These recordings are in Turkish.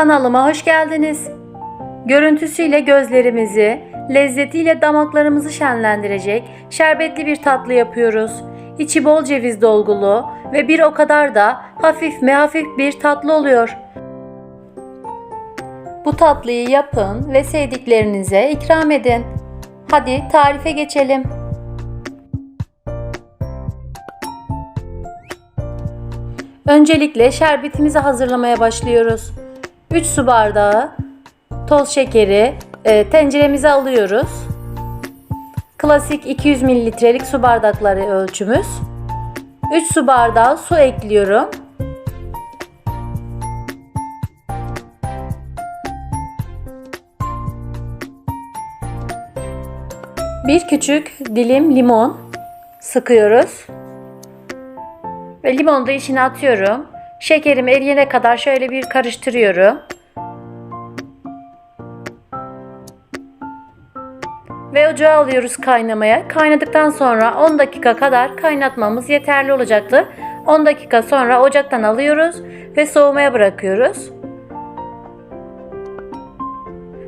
Kanalıma hoş geldiniz. Görüntüsüyle gözlerimizi, lezzetiyle damaklarımızı şenlendirecek şerbetli bir tatlı yapıyoruz. İçi bol ceviz dolgulu ve bir o kadar da hafif mi hafif bir tatlı oluyor. Bu tatlıyı yapın ve sevdiklerinize ikram edin. Hadi tarife geçelim. Öncelikle şerbetimizi hazırlamaya başlıyoruz. 3 su bardağı toz şekeri e, tenceremize alıyoruz. Klasik 200 mililitrelik su bardakları ölçümüz. 3 su bardağı su ekliyorum. Bir küçük dilim limon sıkıyoruz. Ve limonu da içine atıyorum. Şekerim eriyene kadar şöyle bir karıştırıyorum. Ve ocağa alıyoruz kaynamaya. Kaynadıktan sonra 10 dakika kadar kaynatmamız yeterli olacaktır. 10 dakika sonra ocaktan alıyoruz ve soğumaya bırakıyoruz.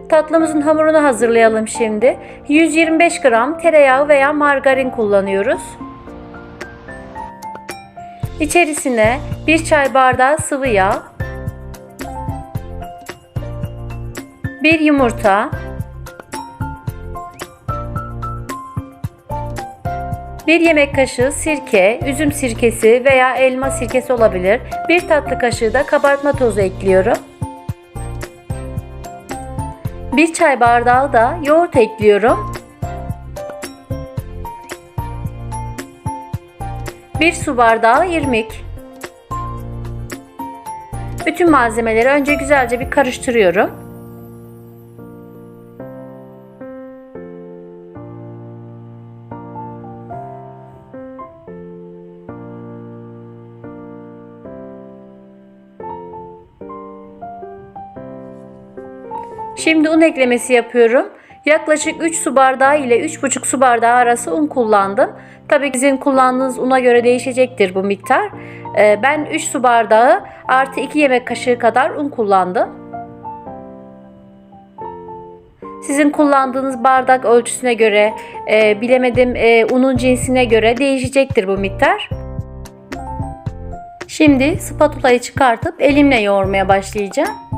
Tatlımızın hamurunu hazırlayalım şimdi. 125 gram tereyağı veya margarin kullanıyoruz. İçerisine 1 çay bardağı sıvı yağ, 1 yumurta, 1 yemek kaşığı sirke, üzüm sirkesi veya elma sirkesi olabilir. 1 tatlı kaşığı da kabartma tozu ekliyorum. 1 çay bardağı da yoğurt ekliyorum. 1 su bardağı irmik. Bütün malzemeleri önce güzelce bir karıştırıyorum. Şimdi un eklemesi yapıyorum. Yaklaşık 3 su bardağı ile 3,5 su bardağı arası un kullandım. Tabii sizin kullandığınız una göre değişecektir bu miktar. Ee, Ben 3 su bardağı artı 2 yemek kaşığı kadar un kullandım. Sizin kullandığınız bardak ölçüsüne göre, e, bilemedim e, unun cinsine göre değişecektir bu miktar. Şimdi spatulayı çıkartıp elimle yoğurmaya başlayacağım.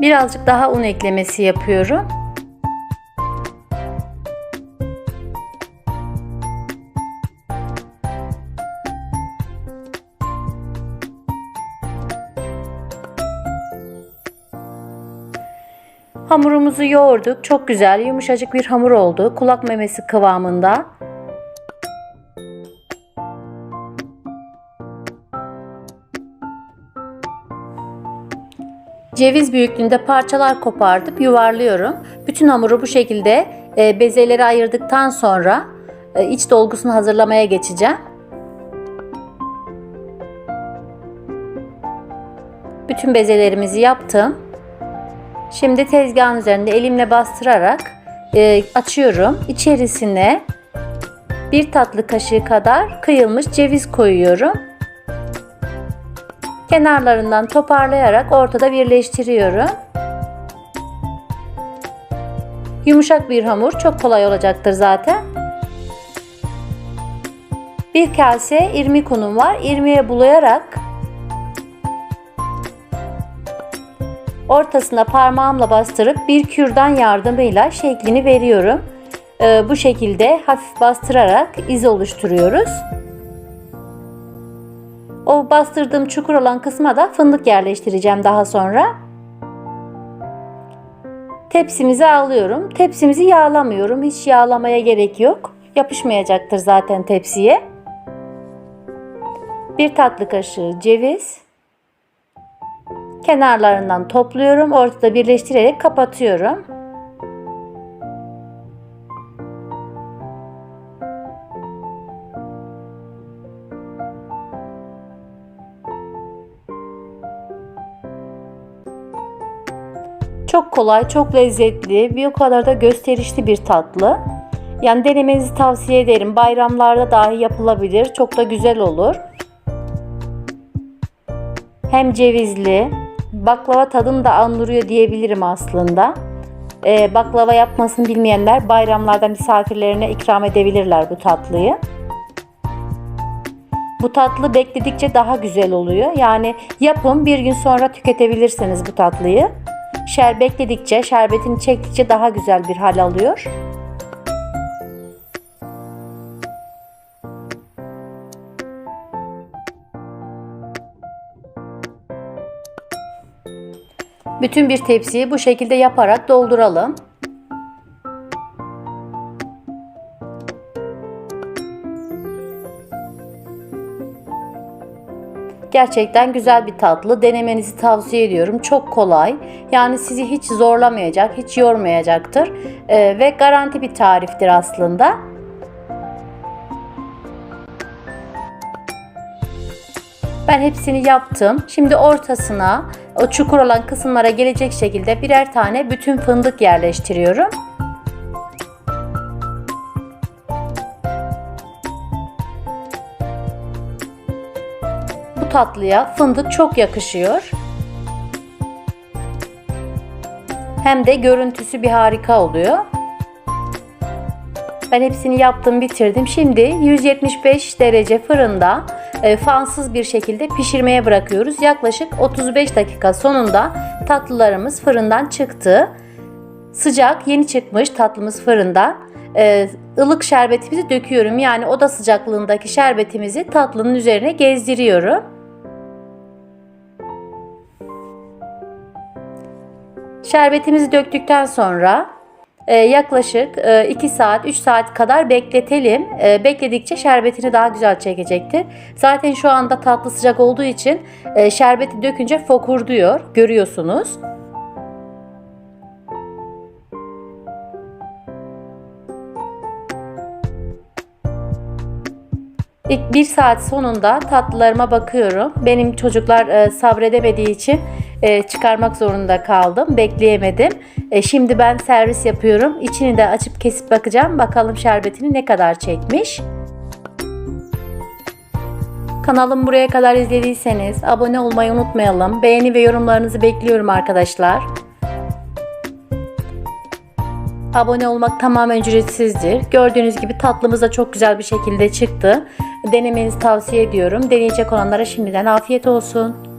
Birazcık daha un eklemesi yapıyorum. Hamurumuzu yoğurduk. Çok güzel, yumuşacık bir hamur oldu. Kulak memesi kıvamında. Ceviz büyüklüğünde parçalar kopartıp yuvarlıyorum. Bütün hamuru bu şekilde e, bezeleri ayırdıktan sonra e, iç dolgusunu hazırlamaya geçeceğim. Bütün bezelerimizi yaptım. Şimdi tezgahın üzerinde elimle bastırarak e, açıyorum. İçerisine bir tatlı kaşığı kadar kıyılmış ceviz koyuyorum. Kenarlarından toparlayarak ortada birleştiriyorum. Yumuşak bir hamur çok kolay olacaktır zaten. Bir kase irmik unum var. İrmiğe bulayarak ortasına parmağımla bastırıp bir kürdan yardımıyla şeklini veriyorum. Ee, bu şekilde hafif bastırarak iz oluşturuyoruz. O bastırdığım çukur olan kısma da fındık yerleştireceğim daha sonra. Tepsimizi alıyorum. Tepsimizi yağlamıyorum. Hiç yağlamaya gerek yok. Yapışmayacaktır zaten tepsiye. Bir tatlı kaşığı ceviz. Kenarlarından topluyorum. Ortada birleştirerek kapatıyorum. Kolay, çok lezzetli, bir o kadar da gösterişli bir tatlı. Yani denemenizi tavsiye ederim. Bayramlarda dahi yapılabilir. Çok da güzel olur. Hem cevizli, baklava tadını da andırıyor diyebilirim aslında. Ee, baklava yapmasını bilmeyenler bayramlarda misafirlerine ikram edebilirler bu tatlıyı. Bu tatlı bekledikçe daha güzel oluyor. Yani yapın bir gün sonra tüketebilirsiniz bu tatlıyı. Şer bekledikçe, şerbetini çektikçe daha güzel bir hal alıyor. Bütün bir tepsiyi bu şekilde yaparak dolduralım. Gerçekten güzel bir tatlı. Denemenizi tavsiye ediyorum. Çok kolay. Yani sizi hiç zorlamayacak, hiç yormayacaktır. Ee, ve garanti bir tariftir aslında. Ben hepsini yaptım. Şimdi ortasına o çukur olan kısımlara gelecek şekilde birer tane bütün fındık yerleştiriyorum. Tatlıya fındık çok yakışıyor. Hem de görüntüsü bir harika oluyor. Ben hepsini yaptım, bitirdim. Şimdi 175 derece fırında e, fansız bir şekilde pişirmeye bırakıyoruz. Yaklaşık 35 dakika sonunda tatlılarımız fırından çıktı. Sıcak, yeni çıkmış tatlımız fırından. E, ılık şerbetimizi döküyorum. Yani oda sıcaklığındaki şerbetimizi tatlının üzerine gezdiriyorum. Şerbetimizi döktükten sonra e, yaklaşık 2 saat 3 saat kadar bekletelim. E, bekledikçe şerbetini daha güzel çekecektir. Zaten şu anda tatlı sıcak olduğu için e, şerbeti dökünce fokurduyor. Görüyorsunuz. İlk bir saat sonunda tatlılarıma bakıyorum. Benim çocuklar e, sabredemediği için e, çıkarmak zorunda kaldım. Bekleyemedim. E, şimdi ben servis yapıyorum. İçini de açıp kesip bakacağım. Bakalım şerbetini ne kadar çekmiş. Kanalım buraya kadar izlediyseniz abone olmayı unutmayalım. Beğeni ve yorumlarınızı bekliyorum arkadaşlar. Abone olmak tamamen ücretsizdir. Gördüğünüz gibi tatlımız da çok güzel bir şekilde çıktı. Denemenizi tavsiye ediyorum. Deneyecek olanlara şimdiden afiyet olsun.